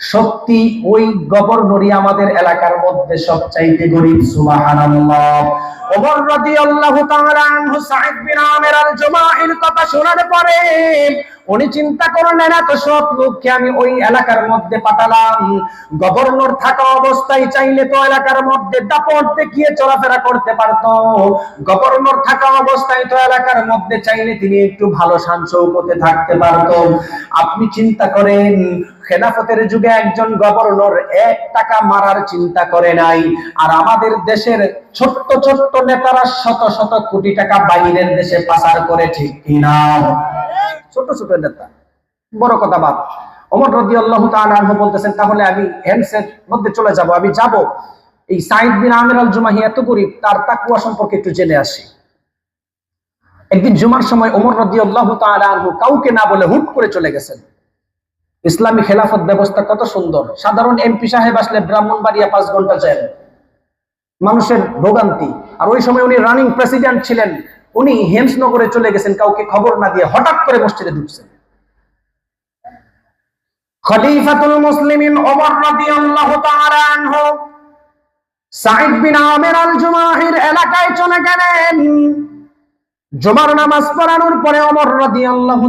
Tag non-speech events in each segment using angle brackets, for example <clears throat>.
সত্যি ওই গভর্নরই আমাদের এলাকার মধ্যে সবচাইতে গরিব, সুবহানাল্লাহ। সব লোককে আমি ওই গভর্নর থাকা অবস্থায় চাইলে তো এলাকার মধ্যে দাপট দেখিয়ে চলাফেরা করতে পারতো। গভর্নর থাকা অবস্থায় তো এলাকার মধ্যে চাইলে তিনি একটু ভালো শান্ততে থাকতে পারতো। আপনি চিন্তা করেন খেলাফতের যুগে একজন গভর্নর এক টাকা মারার চিন্তা করে নাই। আর আমাদের দেশের ছোট্ট ছোট্ট নেতারা শত শত কোটি টাকা বাইরের দেশে পাচার করে, ঠিক কিনা ছোট ছোট নেতা। বড় কথা বাদ। অমর রদি আল্লাহ তালু বলতেছেন, তাহলে আমি হ্যান্ডসেট মধ্যে চলে যাব, আমি যাব। এই সাইদ বিন আমির আল জুমাহি এত গরিব, তার তাকুয়া সম্পর্কে একটু জেনে আসি। একদিন জুমার সময় ওমর রদি আল্লাহ তালু কাউকে না বলে হুট করে চলে গেছেন। ইসলামী খেলাফত ব্যবস্থা কত সুন্দর। সাধারণ এমপি সাহেব আসলে ব্রাহ্মণবাড়িয়া পাঁচ ঘণ্টা যায় মানুষের ভোগান্তি। আর ওই সময় উনি রানিং প্রেসিডেন্ট ছিলেন। উনি হেমসনগরে চলে গেছেন, কাউকে খবর না দিয়ে হঠাৎ করে মসজিদে ঢুকছেন। খলিফাতুল মুসলিমিন ওমর রাদিয়াল্লাহু তাআলা আনহু সাঈদ বিন আমির আল জুমাহির এলাকায় চলে গেলেন। জুমার নামাজ পড়ানোর পরে অমর রাদিয়াল্লাহু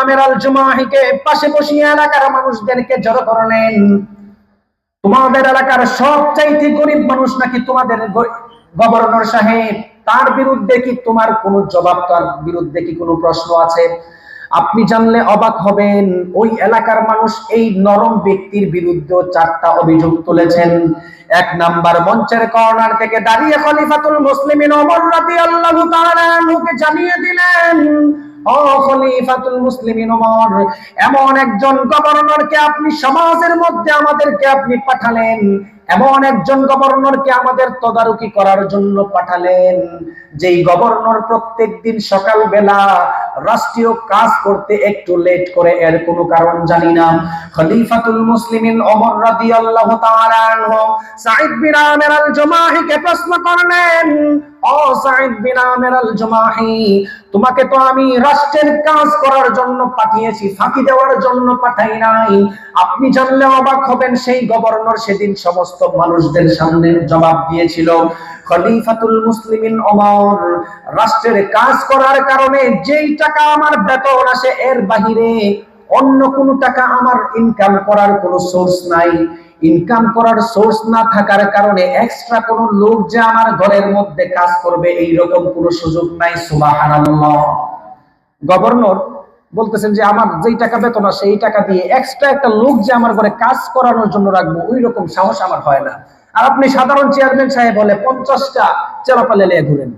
আমির আল জুমাহিকে পাশে বসিয়ে এলাকার মানুষদেরকে জড়ো করলেন। তোমাদের এলাকার সবচাইতে গরিব মানুষ নাকি তোমাদের গভর্নর সাহেব? তার বিরুদ্ধে কি তোমার কোনো জবাব? তার বিরুদ্ধে কি কোনো প্রশ্ন আছে? আপনি জানলে অবাক হবেন, ওই এলাকার মানুষ এই নরম ব্যক্তির বিরুদ্ধে চারটা অভিযোগ তুলেছেন। এক নাম্বার মঞ্চের কর্নার থেকে দাঁড়িয়ে খলিফাতুল মুসলিমিন ওমর রাদিয়াল্লাহু তাআলা আনহুকে জানিয়ে দিলেন এমন একজন গভর্নরকে আপনি সমাজের মধ্যে আমাদেরকে আপনি পাঠালেন। এমন একজন গভর্নরকে আমাদের তদারকি করার জন্য পাঠালেন, যেই গভর্নর প্রত্যেক দিন সকালবেলা রাষ্ট্রীয় কাজ করতে একটু লেট করে, এর কোনো কারণ জানি না। খলিফাতুল মুসলিমিন ওমর রাদিয়াল্লাহু তাআলা আনহু, সাঈদ বিন আমির আল জুমাহিকে প্রশ্ন করলেন তোমাকে তো আমি রাষ্ট্রের কাজ করার জন্য পাঠিয়েছি, ফাঁকি দেওয়ার জন্য পাঠাই নাই। আপনি জানলে অবাক হবেন, সেই গভর্নর সেদিন সমস্ত মানুষদের সামনে জবাব দিয়েছিল, খলিফাতুল মুসলিমিন ওমর, রাষ্ট্রের কাজ করার কারণে যেই টাকা আমার বেতন আসে এর বাহিরে অন্য কোনো টাকা আমার ইনকাম করার কোনো সোর্স নাই। ইনকাম করার সোর্স না থাকার কারণে এক্সট্রা কোন লোক যে আমার ঘরের মধ্যে কাজ করবে এই রকম কোনো সুযোগ নাই গভর্নর বলতেছেন যে, আমার যেই টাকা বেতন আসে, এই টাকা দিয়ে এক্সট্রা একটা লোক যে আমার ঘরে কাজ করানোর জন্য রাখব ওই রকম সাহস আমার হয় না। আর আপনি সাধারণ চেয়ারম্যান সাহেব বলে পঞ্চাশটা চেরাপালে নিয়ে ঘুরেন।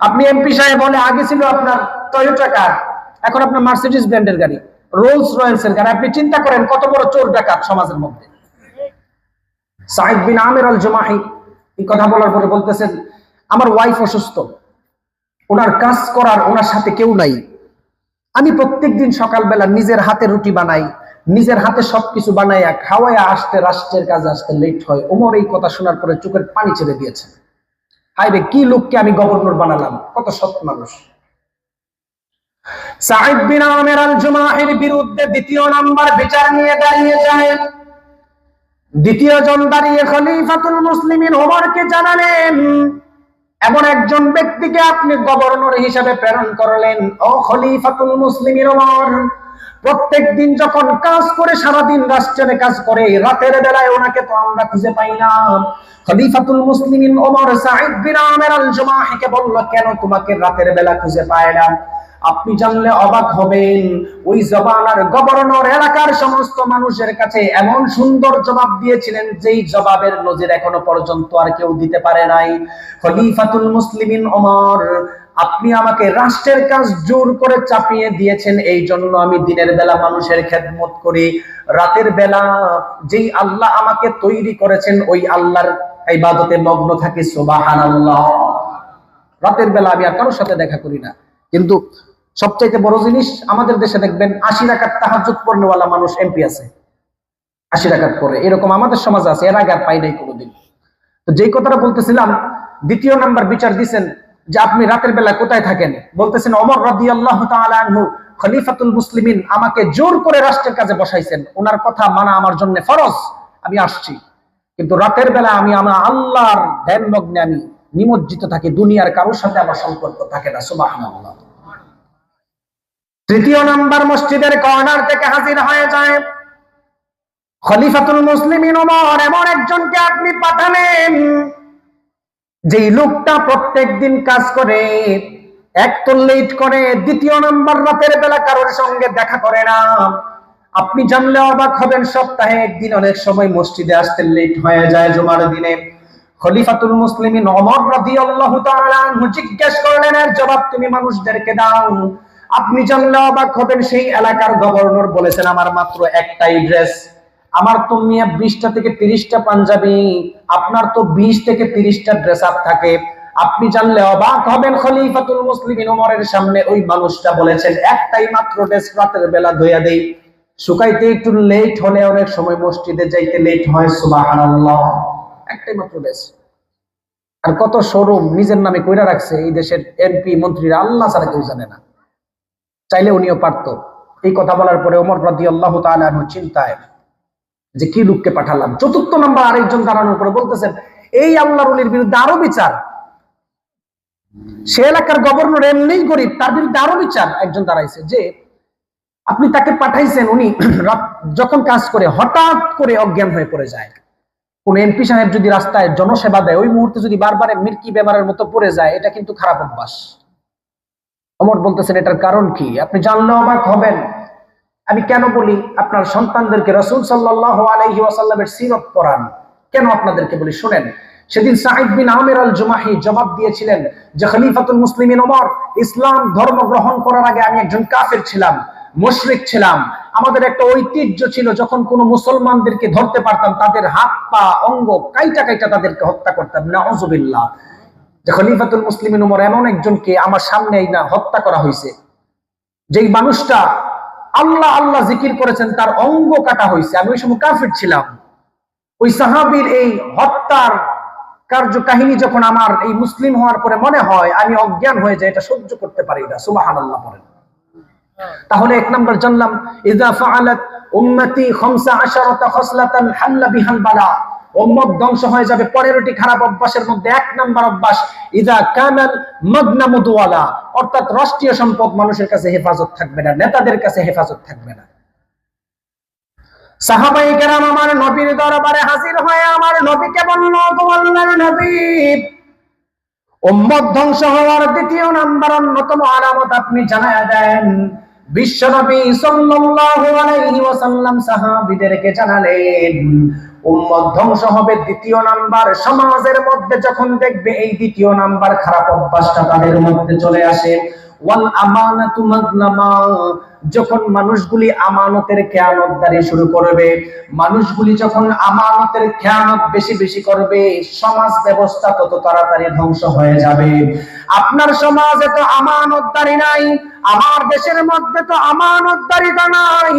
আপনি এমপি সাহেব বলে আগে ছিল আপনার টয়োটা কার এখন আপনার মার্সিডিস ব্র্যান্ডের গাড়ি রোলস রয়েলস এর গাড়ি, আপনি চিন্তা করেন কত বড় চোর ডাকাত সমাজের মধ্যে। সাইদ বিন আমির আল জমাহি এই কথা বলার পরে বলতেছেন, আমার ওয়াইফ অসুস্থ। ওনার কাজ করার ওনার সাথে কেউ নাই। আমি প্রত্যেক দিন সকালবেলা নিজের হাতে রুটি বানাই, নিজের হাতে সবকিছু বানাইয়া খাওয়াইয়া আসতে রাষ্ট্রের কাজে আসতে লেট হয়। ওমর এই কথা শোনার পরে চোখের পানি ছেড়ে দিয়েছে। হাই রে, কি লোককে আমি গভর্নর বানালাম? কত সৎ মানুষ। সাইদ বিন আমের আল বিরুদ্ধে দ্বিতীয় নাম্বার বিচার নিয়ে দাঁড়িয়ে যায়। দ্বিতীয় জন দাঁড়িয়ে খলিফাতুল মুসলিমিন ওমরকে জানালেন, এমন একজন ব্যক্তিকে আপনি গভর্নর হিসেবে প্রেরণ করলেন, ও খলিফাতুল মুসলিমিন ওমর। প্রত্যেক দিন যখন কাজ করে সারাদিন রাষ্ট্রের কাজ করে, রাতের বেলায় ওনাকে তো আমরা খুঁজে পাইলাম খলিফাতুল মুসলিমিন ওমর সাঈদ বিন আল জুমাহিকে বলল, কেন তোমাকে রাতের বেলা খুঁজে পায় না? আপনি জানলে অবাক হবেন, ওই জবানার গভর্নর এলাকার সমস্ত মানুষের কাছে এমন সুন্দর জবাব দিয়েছিলেন যেই জবাবের নজির এখনও পর্যন্ত আর কেউ দিতে পারে নাই। খলিফাতুল মুসলিমিন ওমর, আপনি আমাকে রাষ্ট্রের কাজ জোর করে চাপিয়ে দিয়েছেন, এই জন্য আমি দিনের বেলা মানুষের খেদমত করি। রাতের বেলা যেই আল্লাহ আমাকে তৈরি করেছেন, ওই আল্লাহর ইবাদতে মগ্ন থাকি, সুবহানাল্লাহ। রাতের বেলা আমি আর কারোর সাথে দেখা করি না। কিন্তু সবচাইতে বড় জিনিস, আমাদের দেশে দেখবেন আশি রাকাত তাহাজুদ পড়নেওয়ালা মানুষ এমপি আছে। আশি রাকাত পরে এরকম আমাদের সমাজে আছে, এর আগে আর পাই নাই কোনোদিন। তো যেই কথাটা বলতেছিলাম, দ্বিতীয় নাম্বার বিচার দিছেন যে আপনি রাতের বেলা কোথায় থাকেন? বলতেছেন অমর রাদি আল্লাহ খলিফাতুল মুসলিমিন আমাকে জোর করে রাষ্ট্রের কাজে বসাইছেন। ওনার কথা মানা আমার জন্য ফরজ, আমি আসছি। কিন্তু রাতের বেলা আমি আমার আল্লাহর ধ্যান মগ্নে আমি নিমজ্জিত থাকি, দুনিয়ার কারোর সাথে আমার সম্পর্ক থাকে না সুবাহ তৃতীয় নাম্বার মসজিদের কর্নার থেকে হাজির হয়ে যায়। খলিফাতুল মুসলিমিন ওমর, এমন একজনকে আপনি পাঠালেন, যেই লোকটা প্রত্যেক দিন কাজ করে, এক তো লেট করে, দ্বিতীয় নাম্বার রাতের বেলা কারোর সঙ্গে দেখা করে না। আপনি জানলে অবাক হবেন, সপ্তাহে একদিন অনেক সময় মসজিদে আসতে লেট হয়ে যায় জুমার দিনে। খলিফাতুল মুসলিমিন ওমর রাদিয়াল্লাহু তাআলা জিজ্ঞেস করলেন, এর জবাব তুমি মানুষদেরকে দাও। আপনি জানলে অবাক হবেন, সেই এলাকার গভর্নর বলেছেন, আমার মাত্র একটাই ড্রেস। আমার তো মিয়া বিশটা থেকে তিরিশটা পাঞ্জাবি, আপনার তো বিশ থেকে তিরিশটা ড্রেস আপ থাকে। আপনি জানলে অবাক হবেন, খলিফাতুল মুসলিমিন ওমরের সামনে ওই মানুষটা বলেছেন, একটাই মাত্র ড্রেস রাতের বেলা ধুইয়া দেই। শুকাইতে একটু লেট হলে অনেক সময় মসজিদে যাইতে লেট হয়, সুবহানাল্লাহ। একটাই মাত্র ড্রেস আর কত শোরুম নিজের নামে কইরা রাখছে, এই দেশের এমপি মন্ত্রীরা, আল্লাহ ছাড়া কেউ জানে না। চাইলে উনিও পারত। এই কথা বলার পরে ওমর রাদি আল্লাহ তালু চিন্তায় যে কি লোককে পাঠালাম। চতুর্থ নম্বর আরেকজন দাঁড়ানোর পরে বলতেছেন, এই আল্লাহর অলির বিরুদ্ধে আরও বিচার। সে এলাকার গভর্নর এমনিই গরিব, তার বিরুদ্ধে আরও বিচার। একজন দাঁড়াইছে যে, আপনি তাকে পাঠাইছেন, উনি <clears throat> যখন কাজ করে হঠাৎ করে অজ্ঞান হয়ে পড়ে যায়। কোন এমপি সাহেব যদি রাস্তায় জনসেবা দেয়, ওই মুহূর্তে যদি বারবার মির্কি বেমারের মতো পড়ে যায়, এটা কিন্তু খারাপ অভ্যাস। অমর বলতেছেন, এটার কারণ কি? আপনি জানলে অবাক হবেন। আমি কেন বলি, আপনার সন্তানদেরকে রসুল সাল্লাহ আলহি ওয়াসাল্লামের সিরত পড়ান। কেন আপনাদেরকে বলি, শোনেন, সেদিন সাহিদ বিন আমের আল জুমাহি জবাব দিয়েছিলেন যে, খলিফাতুল মুসলিমিন ওমর, ইসলাম ধর্ম গ্রহণ করার আগে আমি একজন কাফের ছিলাম, মুশরিক ছিলাম। আমাদের একটা ঐতিহ্য ছিল, যখন কোনো মুসলমানদেরকে ধরতে পারতাম, তাদের হাত, পা, অঙ্গ কাইটা কাইটা তাদেরকে হত্যা করতাম। নাউজুবিল্লাহ। যে খলিফাতুল মুসলিমিন উমর এমন একজনকে আমার সামনেই না হত্যা করা হয়েছে যেই মানুষটা আল্লাহ আল্লাহ জিকির করেছেন, তার অঙ্গ কাটা হয়েছে আমি ওই সময় কাফির ছিলাম। ওই সাহাবীর এই হত্যার কার্য কাহিনী যখন আমার এই মুসলিম হওয়ার পরে মনে হয়, আমি অজ্ঞান হয়ে যাই, এটা সহ্য করতে পারি না। সুবাহান আল্লাহ বলেন তাহলে এক নম্বর জানলাম ইদা ফাআলাত উম্মতি খামসা আশারাতা খসলাতান হাল্লা বিহাল বালা। উম্মত ধ্বংস হয়ে যাবে পনেরোটি খারাপ অভ্যাসের মধ্যে এক নাম্বার অভ্যাস ইদা কানাল মগনামু দুয়ালা অর্থাৎ রাষ্ট্রীয় সম্পদ মানুষের কাছে হেফাজত থাকবে না, নেতাদের কাছে হেফাজত থাকবে না। কেরাম আমার নবীর দরবারে হাজির হয়ে আমার বলল নবী, উম্মত ধ্বংস হওয়ার দ্বিতীয় নাম্বার অন্যতম আলামত আপনি জানায় দেন। বিশ্বনবী সাল্লাল্লাহু আলাইহি ওয়াসাল্লাম সাহাবীদেরকে জানালেন উম্মত ধ্বংস হবে দ্বিতীয় নাম্বার। সমাজের মধ্যে যখন দেখবে এই দ্বিতীয় নাম্বার খারাপ অভ্যাসটা তাদের মধ্যে চলে আসে। যখন মানুষগুলি আমানতের খেয়ানতদারি শুরু করবে, মানুষগুলি যখন আমানতের খেয়ানত বেশি বেশি করবে, সমাজ ব্যবস্থা তত তাড়াতাড়ি ধ্বংস হয়ে যাবে। আপনার সমাজে তো আমানতদারি নাই, আমার দেশের মধ্যে তো আমানতদারিতা নাই,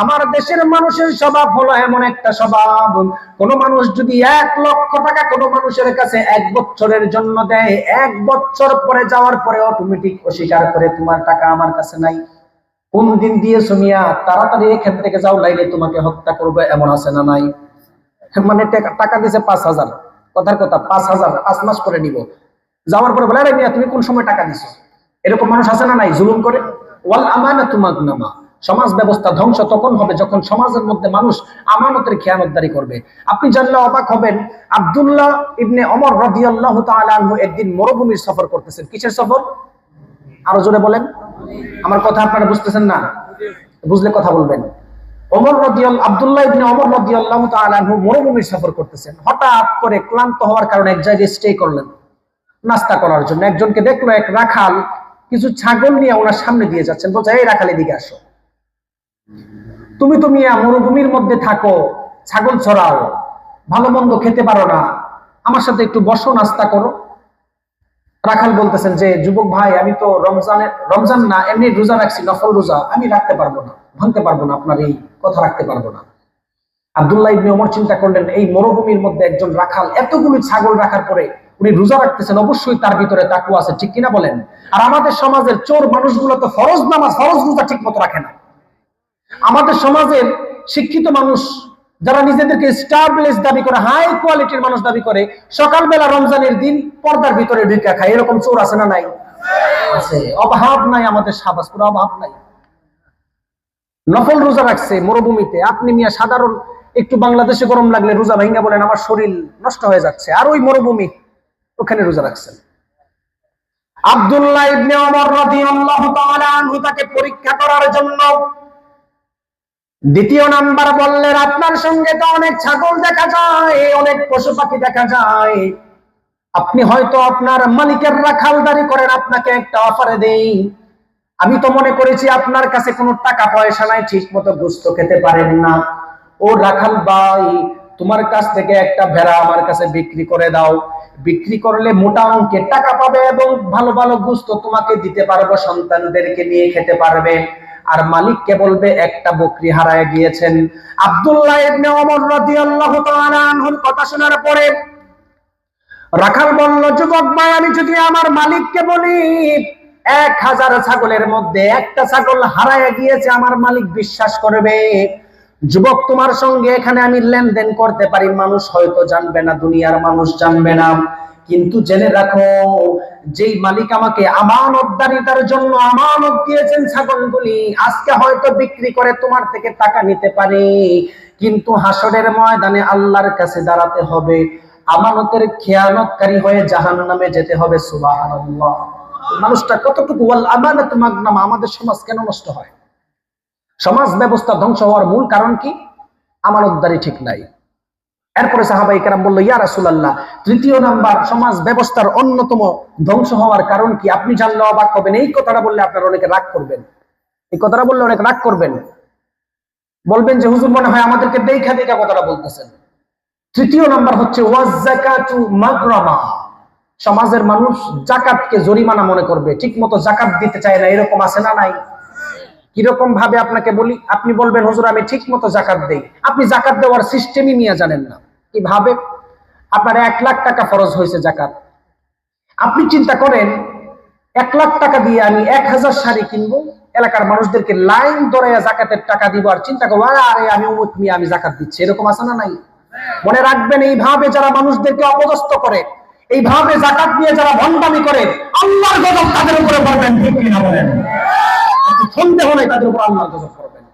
আমার দেশের মানুষের স্বভাব হলো এমন একটা স্বভাব। কোন মানুষ যদি এক লক্ষ টাকা কোন মানুষের কাছে এক বছরের জন্য দেয়, এক বছর পরে যাওয়ার পরে অটোমেটিক অস্বীকার করে, তোমার টাকা আমার কাছে নাই। কোন দিন দিয়ে সুমিয়া তাড়াতাড়ি এখান থেকে যাও লাইলে তোমাকে হত্যা করবে, এমন আছে না নাই? মানে টাকা- দিছে পাঁচ হাজার। কথার কথা, পাঁচ হাজার, পাঁচ মাস করে নিব। যাওয়ার পরে বলে তুমি কোন সময় টাকা দিছো এরকম মানুষ আছে না নাই? জুলুম করে? ওয়াল আমানা তুমাগনামা সমাজ ব্যবস্থা ধ্বংস তখন হবে যখন সমাজের মধ্যে মানুষ আমানতের খেয়ানতদারি করবে। আপনি জানলে অবাক হবেন, আব্দুল্লাহ ইবনে অমর রাদিয়াল্লাহু আনহু একদিন মরুভূমির সফর করতেছেন। কিসের সফর? আরও জোরে বলেন। আমার কথা আপনারা বুঝতেছেন না? বুঝলে কথা বলবেন। ওমর রদিয়াল, আব্দুল্লাহ ইবনে ওমর রাদিয়াল্লাহু আনহু মরুভূমির সফর করতেছেন। হঠাৎ করে ক্লান্ত হওয়ার কারণে এক জায়গায় স্টে করলেন। নাস্তা করার জন্য। একজনকে দেখল এক রাখাল কিছু ছাগল নিয়ে ওনার সামনে দিয়ে যাচ্ছেন। বলছে, এই রাখাল, এদিকে আসো। তুমি তো মিয়া মরুভূমির মধ্যে থাকো, ছাগল ছড়াও, ভালো মন্দ খেতে পারো না। আমার সাথে একটু বসো, নাস্তা করো। রাখাল বলতেছেন যে, যুবক ভাই, আমি তো রমজানের, রমজান না, এমনি রোজা রাখছি, নফল রোজা। আমি রাখতে পারব না, ভাঙতে পারব না, আপনার এই কথা রাখতে পারব না। আব্দুল্লাহ ইবনে ওমর চিন্তা করলেন, এই মরুভূমির মধ্যে একজন রাখাল, এতগুলো ছাগল রাখার পরে উনি রোজা রাখতেছেন, অবশ্যই তার ভিতরে তাকু আছে, ঠিক কিনা বলেন? আর আমাদের সমাজের চোর মানুষগুলো তো ফরজ নামাজ, ফরজ রোজা ঠিক মতো রাখে না। আমাদের সমাজের শিক্ষিত মানুষ যারা নিজেদেরকে স্টাবলিশ দাবি করে হাই কোয়ালিটির মানুষ দাবি করে, সকালবেলা রমজানের দিন পর্দার ভিতরে ঢুকে খায়। এরকম চোর আছে না নাই? আছে। অভাব নাই আমাদের সাবাসপুরে, অভাব নাই। নফল রোজা রাখছে মরুভূমিতে। আপনি মিয়া, সাধারণ একটু বাংলাদেশে গরম লাগলে রোজা ভাঙ্গা বলেন, আমার শরীর নষ্ট হয়ে যাচ্ছে। আর ওই মরুভূমি, ওখানে রোজা রাখছেন। আব্দুল্লাহ ইবনে ওমর রাদিয়াল্লাহু তাআলা আনহু তাকে পরীক্ষা করার জন্য দ্বিতীয় নাম্বার বললেন আপনার সঙ্গে তো অনেক ছাগল দেখা যায়, অনেক পশু পাখি দেখা যায়। আপনি হয়তো আপনার মালিকের রাখালদারি করেন, আপনাকে একটা অফারে দেই। আমি তো মনে করেছি আপনার কাছে কোনো টাকা পয়সা নাই ঠিক মতো গুস্ত খেতে পারেন না। ও রাখাল ভাই, তোমার কাছ থেকে একটা ভেড়া আমার কাছে বিক্রি করে দাও। বিক্রি করলে মোটা অঙ্কের টাকা পাবে এবং ভালো ভালো গুস্ত তোমাকে দিতে পারব, সন্তানদেরকে নিয়ে খেতে পারবে। আর মালিককে বলবে, একটা বকরি হারায় গিয়েছেন। আব্দুল্লাহ ইবনে ওমর রাদিয়াল্লাহু তাআলা আনহুর কথা শোনার পরে রাখাল বলল, যুবক ভাই, আমি যদি আমার মালিককে বলি, এক হাজার ছাগলের মধ্যে একটা ছাগল হারায় গিয়েছে, আমার মালিক বিশ্বাস করবে। যুবক, তোমার সঙ্গে এখানে আমি লেনদেন করতে পারি, মানুষ হয়তো জানবে না, দুনিয়ার মানুষ জানবে না। কিন্তু জেনে রাখো যেই মালিক আমাকে আমানতদারিতার জন্য আমানত দিয়েছেন ছাগলগুলি, আজকে হয়তো বিক্রি করে তোমার থেকে টাকা নিতে পারে। কিন্তু হাসরের ময়দানে আল্লাহর কাছে দাঁড়াতে হবে। আমানতের খেয়ানতকারী হয়ে জাহান নামে যেতে হবে, সুবহানাল্লাহ। মানুষটা কতটুকু আমানত মাগনামা, আমাদের সমাজ কেন নষ্ট হয়? সমাজ ব্যবস্থা ধ্বংস হওয়ার মূল কারণ কি? আমানতদারি ঠিক নাই। এরপরে সাহাবাই কেরাম বলল, ইয়া রাসূলুল্লাহ, তৃতীয় নাম্বার সমাজ ব্যবস্থার অন্যতম ধ্বংস হওয়ার কারণ কি? আপনি জানলে অবাক হবেন। এই কথাটা বললে আপনারা অনেকে রাগ করবেন। এই কথাটা বললে অনেক রাগ করবেন। বলবেন যে, হুজুর মনে হয় আমাদেরকে দেখা দেখা কথাটা বলতেছেন। তৃতীয় নাম্বার হচ্ছে সমাজের মানুষ জাকাতকে জরিমানা মনে করবে। ঠিক মতো জাকাত দিতে চায় না। এরকম আছে না নাই? কীরকম ভাবে আপনাকে বলি, আপনি বলবেন, হুজুর, আমি ঠিক মতো জাকাত দেই। আপনি জাকাত দেওয়ার সিস্টেমই নিয়ে জানেন না। কীভাবে? আপনার এক লাখ টাকা ফরজ হয়েছে জাকাত। আপনি চিন্তা করেন, এক লাখ টাকা দিয়ে আমি এক হাজার শাড়ি কিনবো, এলাকার মানুষদেরকে লাইন ধরে জাকাতের টাকা দিব, আর চিন্তা করব, আরে আমি উমুক মিয়া, আমি জাকাত দিচ্ছি। এরকম আছে না নাই? মনে রাখবেন, এইভাবে যারা মানুষদেরকে অপদস্থ করে, এইভাবে জাকাত নিয়ে যারা ভণ্ডামি করে, আল্লাহর গজব তাদের উপরে পড়বেন সন্দেহ নেই, তাদের উপর আল্লাহর গজব করবেন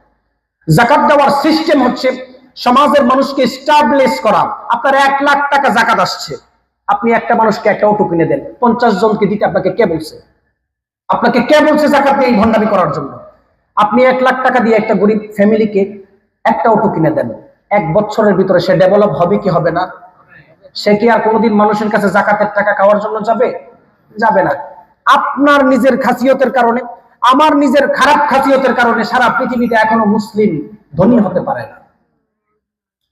জাকাত দেওয়ার সিস্টেম হচ্ছে সমাজের মানুষকে স্টাবলিশ করা। আপনার এক লাখ টাকা জাকাত আসছে। আপনি একটা মানুষকে একটা অটো কিনে দেন। পঞ্চাশ জনকে দিতে আপনাকে কে বলছে? আপনাকে কে বলছে জাকাত এই ভণ্ডামি করার জন্য? আপনি এক লাখ টাকা দিয়ে একটা গরিব ফ্যামিলিকে একটা অটো কিনে দেন। এক বছরের ভিতরে সে ডেভেলপ হবে কি হবে না? সে কি আর কোনোদিন মানুষের কাছে জাকাতের টাকা খাওয়ার জন্য যাবে? যাবে না। আপনার নিজের খাসিয়তের কারণে, আমার নিজের খারাপ খাসিয়তের কারণে সারা পৃথিবীতে এখনও মুসলিম ধনী হতে পারে না।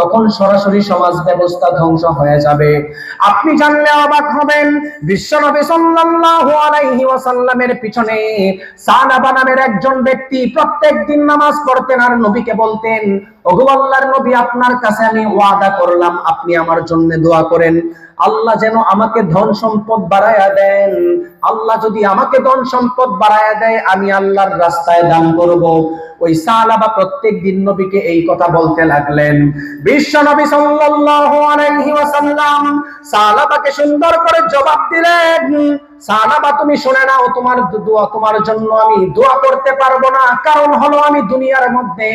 তখন সরাসরি সমাজ ব্যবস্থা ধ্বংস হয়ে যাবে। আপনি জানলে অবাক হবেন, বিশ্বনবী সাল্লাল্লাহু আলাইহি ওয়াসাল্লামের পিছনে সানাবা নামের একজন ব্যক্তি প্রত্যেক দিন নামাজ পড়তেন আর নবীকে বলতেন, ওগো আল্লাহর নবী, আপনার কাছে আমি ওয়াদা করলাম, আপনি আমার জন্য দোয়া করেন। আল্লাহ যেন আমাকে ধন সম্পদ বাড়ায়া দেন। আল্লাহ যদি আমাকে ধন সম্পদ বাড়ায়া দেয়, আমি আল্লাহর রাস্তায় দান করব। ওই সালাবা প্রত্যেক দিন নবীকে এই কথা বলতে লাগলেন। বিশ্ব নবী সাল্লাল্লাহু আলাইহি ওয়াসাল্লাম সালাবাকে সুন্দর করে জবাব দিলেন, সালাবা, তুমি শুনে নাও, তোমার দোয়া তোমার জন্য আমি দোয়া করতে পারব না। কারণ হলো আমি দুনিয়ার মধ্যে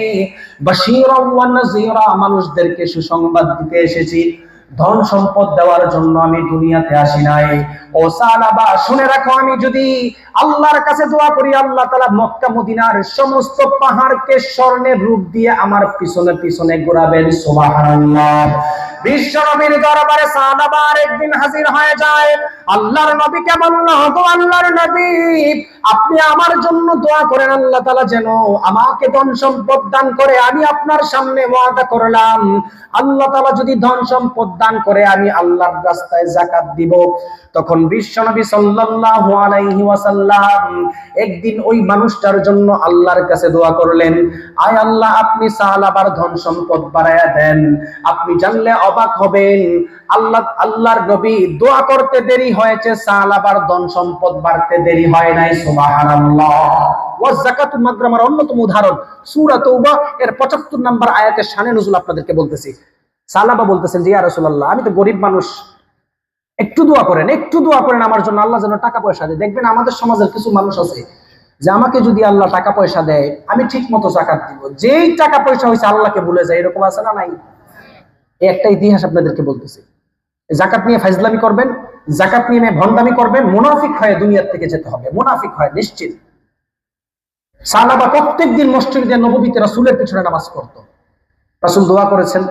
বাশীরা ওয়া নাযীরা মানুষদেরকে সুসংবাদ দিতে এসেছি। ধন সম্পদ দেওয়ার জন্য আমি দুনিয়াতে আসি নাই। ও সালাবা শুনে রাখো, আমি যদি আল্লাহর কাছে দোয়া করি, আল্লাহ তাআলা মক্কা, মদিনার সমস্ত পাহাড়কে স্বর্ণের রূপ দিয়ে আমার পিছনে পিছনে ঘোরাবেন একদিন হাজির হয়ে যায়। আল্লাহর আপনি আমার জন্য দোয়া করেন, আল্লাহ তাআলা যেন আমাকে ধন সম্পদ দান করে, আমি আপনার সামনে ওয়াদা করলাম। আল্লাহ তাআলা যদি ধন সম্পদ দান করে আমি আল্লাহর রাস্তায় যাকাত দিব। তখন বিশ্ব নবী সাল্লাল্লাহু আলাইহি ওয়াসাল্লাম একদিন ওই মানুষটার জন্য আল্লাহর কাছে দোয়া করলেন, আয় আল্লাহ, আপনি সাহালাবার ধন সম্পদ বাড়ায়া দেন। আপনি জানলে অবাক হবেন। আল্লাহ, আল্লাহর নবী দোয়া করতে দেরি হয়েছে সাহালাবার ধন সম্পদ বাড়তে দেরি হয় নাই, সুবহানাল্লাহ। ওয়াজ মাগরামার অন্যতম উদাহরণ, সূরা তৌবা এর 75 নম্বর আয়াতের শানে নজুল আপনাদেরকে বলতেছি। সালাবা বলতেছেন যে, ইয়া আমি তো গরিব মানুষ। একটু দোয়া করেন, একটু দোয়া করেন আমার জন্য, আল্লাহ যেন টাকা পয়সা দেয়। দেখবেন আমাদের সমাজের কিছু মানুষ আছে যে, আমাকে যদি আল্লাহ টাকা পয়সা দেয়, আমি ঠিক মতো জাকাত দিব। যেই টাকা পয়সা হয়েছে আল্লাহকে ভুলে যায়, এরকম আছে না নাই? একটা ইতিহাস আপনাদেরকে বলতেছি। জাকাত নিয়ে ফাইজলামি করবেন, জাকাত নিয়ে ভন্ডামি করবেন, মুনাফিক হয়ে দুনিয়ার থেকে যেতে হবে। মুনাফিক হয়, নিশ্চিত। সালাবা প্রত্যেক দিন মসজিদে নবীতে রাসুলের পিছনে নামাজ পড়তো। রাসুল দোয়া করেছেন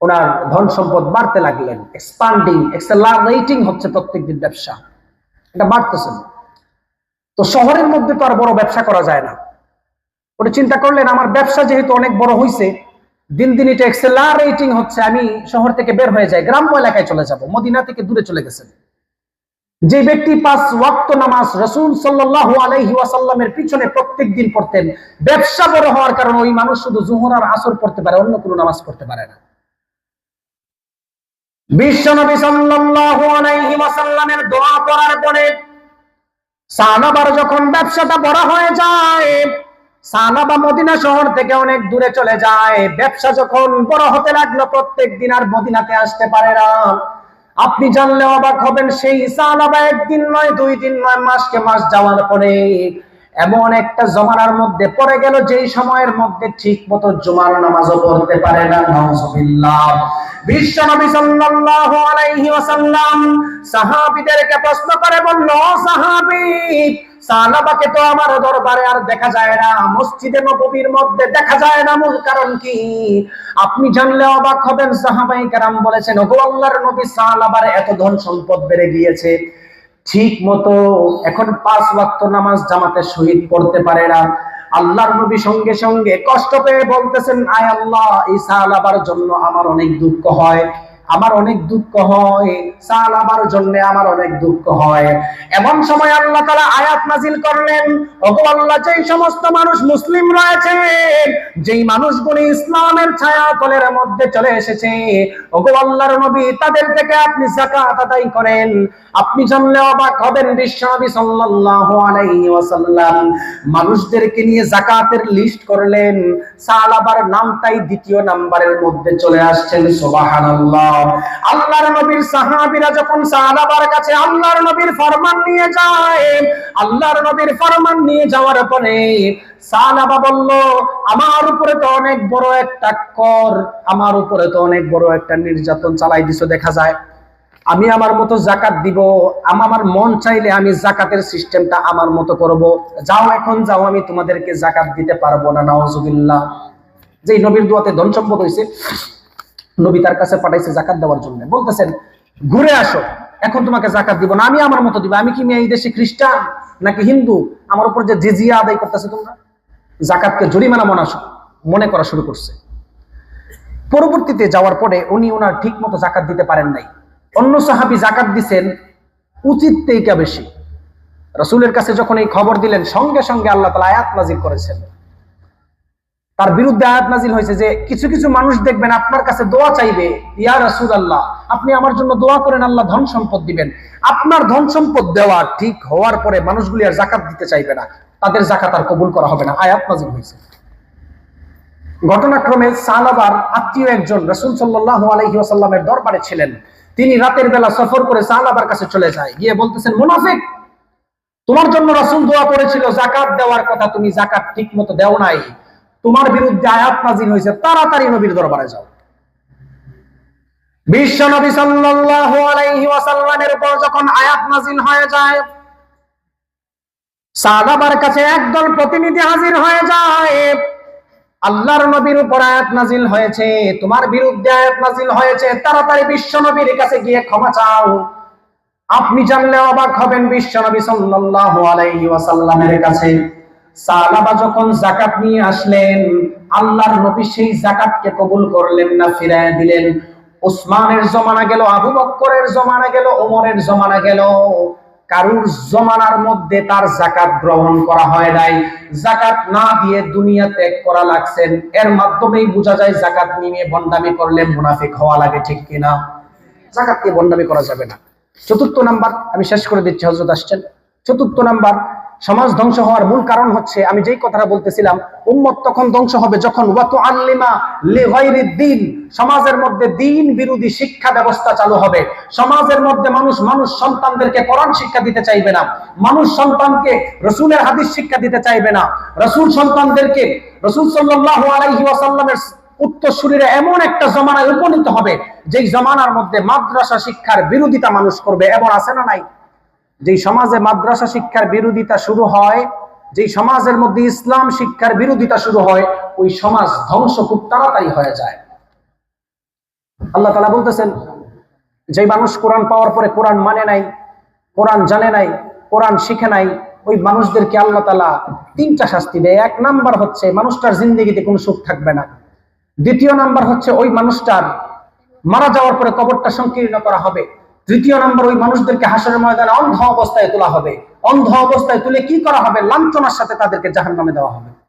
ওনার ধন সম্পদ বাড়তে লাগলেন। এক্সপান্ডিং এক্সেলারেটিং হচ্ছে প্রত্যেকদিন ব্যবসা। এটা বাড়তেছেন তো শহরের মধ্যে তো আর বড় ব্যবসা করা যায় না। ওটা চিন্তা করলেন, আমার ব্যবসা যেহেতু অনেক বড় হয়েছে দিন দিন এটা এক্সেলারেটিং হচ্ছে, আমি শহর থেকে বের হয়ে যাই, গ্রাম্য এলাকায় চলে যাব, মদিনা থেকে দূরে চলে গেছেন। যে ব্যক্তি পাঁচ ওয়াক্ত নামাজ রসুল সাল্লাল্লাহু আলাইহি ওয়াসাল্লামের পিছনে প্রত্যেক দিন পড়তেন, ব্যবসা বড় হওয়ার কারণে ওই মানুষ শুধু জোহর আর আসর পড়তে পারে, অন্য কোনো নামাজ পড়তে পারে না। বিশ্বনবী সাল্লাল্লাহু আলাইহি দোয়া করার পরে সাহাবার যখন ব্যবসাটা বড় হয়ে যায়, সাহাবা মদিনা শহর থেকে অনেক দূরে চলে যায়। ব্যবসা যখন বড় হতে লাগল, প্রত্যেক দিন আর মদিনাতে আসতে পারে না। আপনি জানলে অবাক হবেন, সেই সাহাবা একদিন নয়, দুই দিন নয়, মাসকে মাস যাওয়ার পরে এমন একটা জমানার মধ্যে পড়ে গেল যেই সময়ের মধ্যে ঠিক মতো জুমার নামাজও পড়তে পারে না তো আমার আর দেখা যায় না মধ্যে দেখা যায় না, মূল কারণ কি? আপনি জানলে অবাক হবেন সাহাবাই কারাম বলেছেন এত ধন সম্পদ বেড়ে গিয়েছে ঠিক মতো এখন পাঁচ ওয়াক্ত নামাজ জামাতে শহীদ পড়তে পারে না। আল্লাহর নবী সঙ্গে সঙ্গে কষ্ট পেয়ে বলতেছেন, আয় আল্লাহ ইসা আলাবার জন্য আমার অনেক দুঃখ হয়। আমার অনেক দুঃখ হয় সালাবার জন্য আমার অনেক দুঃখ হয়। এমন সময় আল্লাহ তাআলা আয়াত নাজিল করলেন আল্লাহ, যেই সমস্ত মানুষ মুসলিম রয়েছে, যেই মানুষগুলি ইসলামের ছায়া তলের মধ্যে চলে এসেছে আল্লাহর নবী, তাদের থেকে আপনি যাকাত আদায় করেন। আপনি জানলে অবাক হবেন, বিশ্বনবী সাল্লাল্লাহু আলাইহি ওয়াসাল্লাম মানুষদেরকে নিয়ে যাকাতের লিস্ট করলেন। সালাবার নামটাই দ্বিতীয় নাম্বারের মধ্যে চলে আসছেন, সুবহানাল্লাহ। আল্লাহর নবীর সাহাবীরা যখন সাহাবার কাছে আল্লাহর নবীর ফরমান নিয়ে যায়, আল্লাহর নবীর ফরমান নিয়ে যাওয়ার পরে সালাবা বলল, আমার উপরে তো অনেক বড় একটা কর, আমার উপরে তো অনেক বড় একটা নির্যাতন চালাই দিছো, দেখা যায়। আমি আমার মতো জাকাত দিব, আম- আমার মন চাইলে আমি জাকাতের সিস্টেমটা আমার মতো করব। যাও এখন, যাও, আমি তোমাদেরকে জাকাত দিতে পারব না নাওজুবিল্লাহ যেই নবীর দোয়াতে ধন সম্পদ হয়েছে নবী তার কাছে পাঠাইছে জাকাত দেওয়ার জন্য। বলতেছেন, ঘুরে আসো, এখন তোমাকে জাকাত দিব না, আমি আমার মতো দিব। আমি কি মেয়ে এই দেশে খ্রিস্টান নাকি হিন্দু? আমার উপর যে জিজিয়া আদায় করতেছে তোমরা? জাকাতকে জরিমানা মনে মনে করা শুরু করছে। পরবর্তীতে যাওয়ার পরে উনি ওনার ঠিক মতো জাকাত দিতে পারেন নাই। অন্য সাহাবি জাকাত দিছেন, উচিত বেশি। রসুলের কাছে যখন এই খবর দিলেন, সঙ্গে সঙ্গে আল্লাহ তালা আয়াত নাজিল করেছেন। তার বিরুদ্ধে আয়াত নাজিল হয়েছে যে কিছু কিছু মানুষ দেখবেন আপনার কাছে দোয়া চাইবে, ইয়া রাসূল আল্লাহ আপনি আমার জন্য দোয়া করেন, আল্লাহ ধন সম্পদ দিবেন। আপনার ধন সম্পদ দেওয়া ঠিক হওয়ার পরে মানুষগুলি আর জাকাত দিতে চাইবে না। তাদের জাকাত আর কবুল করা হবে না। আয়াত নাজিল হয়েছে। ঘটনাক্রমে সালাবার আত্মীয় একজন রসুল সাল্লাহ আলহি আসাল্লামের দরবারে ছিলেন। তিনি রাতের বেলা সফর করে সালাবার কাছে চলে যায়। গিয়ে বলতেছেন, মুনাফিক, তোমার জন্য রসুল দোয়া করেছিল, জাকাত দেওয়ার কথা তুমি জাকাত ঠিক মতো দেও নাই। বিরুদ্ধে আয়াত নাজিল হয়েছে, তাড়াতাড়ি নবীর দরবারে যাও। বিশ্ব নবী সাল্লাল্লাহু আলাইহি ওয়াসাল্লামের উপর যখন আয়াত নাজিল হয়ে যায় সাহাবার কাছে একদল প্রতিনিধি হাজির হয়ে যায়। আল্লাহর নবীর উপর আয়াত নাজিল হয়েছে, তোমার বিরুদ্ধে আয়াত নাজিল হয়েছে, তাড়াতাড়ি বিশ্ব নবীর কাছে গিয়ে ক্ষমা চাও। আপনি জানলে অবাক হবেন বিশ্ব নবী সাল্লাল্লাহু আলাইহি ওয়াসাল্লামের কাছে। সাহাবা যখন যাকাত নিয়ে আসলেন, আল্লাহর নবী সেই যাকাতকে কবুল করলেন না, ফিরায় দিলেন। ওসমানের জমানা গেল, আবু বক্করের জমানা গেল, ওমরের জমানা গেল। কারুর জমানার মধ্যে তার জাকাত গ্রহণ করা হয় নাই। জাকাত না দিয়ে দুনিয়া ত্যাগ করা লাগছেন। এর মাধ্যমেই বোঝা যায় জাকাত নিয়ে বন্ডামি করলে মুনাফিক হওয়া লাগে, ঠিক কিনা জাকাত দিয়ে বন্ডামি করা যাবে না। চতুর্থ নাম্বার, আমি শেষ করে দিচ্ছি হজরত আসছেন। চতুর্থ নাম্বার সমাজ ধ্বংস হওয়ার মূল কারণ হচ্ছে, আমি যেই কথাটা বলতেছিলাম, উম্মত তখন ধ্বংস হবে যখন ওয়াতু আল্লিমা দিন সমাজের মধ্যে দিন বিরোধী শিক্ষা ব্যবস্থা চালু হবে। সমাজের মধ্যে মানুষ মানুষ সন্তানদেরকে কোরআন শিক্ষা দিতে চাইবে না। মানুষ সন্তানকে রসুলের হাদিস শিক্ষা দিতে চাইবে না। রসুল সন্তানদেরকে, রসুল সাল্লাল্লাহু আলাইহি ওয়াসাল্লামের উত্তরসূরিরা এমন একটা জমানায় উপনীত হবে, যেই জমানার মধ্যে মাদ্রাসা শিক্ষার বিরোধিতা মানুষ করবে। এমন আছে না নাই? যেই সমাজে মাদ্রাসা শিক্ষার বিরোধিতা শুরু হয়, যেই সমাজের মধ্যে ইসলাম শিক্ষার বিরোধিতা শুরু হয়, ওই সমাজ ধ্বংস খুব তাড়াতাড়ি হয়ে যায়। আল্লাহ তালা বলতেছেন যে মানুষ কোরআন পাওয়ার পরে কোরআন মানে নাই, কোরআন জানে নাই, কোরআন শিখে নাই, ওই মানুষদেরকে আল্লাহ তালা তিনটা শাস্তি দেয়। এক নাম্বার হচ্ছে, মানুষটার জিন্দগিতে কোনো সুখ থাকবে না। দ্বিতীয় নাম্বার হচ্ছে, ওই মানুষটার মারা যাওয়ার পরে কবরটা সংকীর্ণ করা হবে। তৃতীয় নম্বর, ওই মানুষদেরকে হাসরের ময়দানে অন্ধ অবস্থায় তোলা হবে। অন্ধ অবস্থায় তুলে কি করা হবে? লাঞ্ছনার সাথে তাদেরকে জাহান নামে দেওয়া হবে।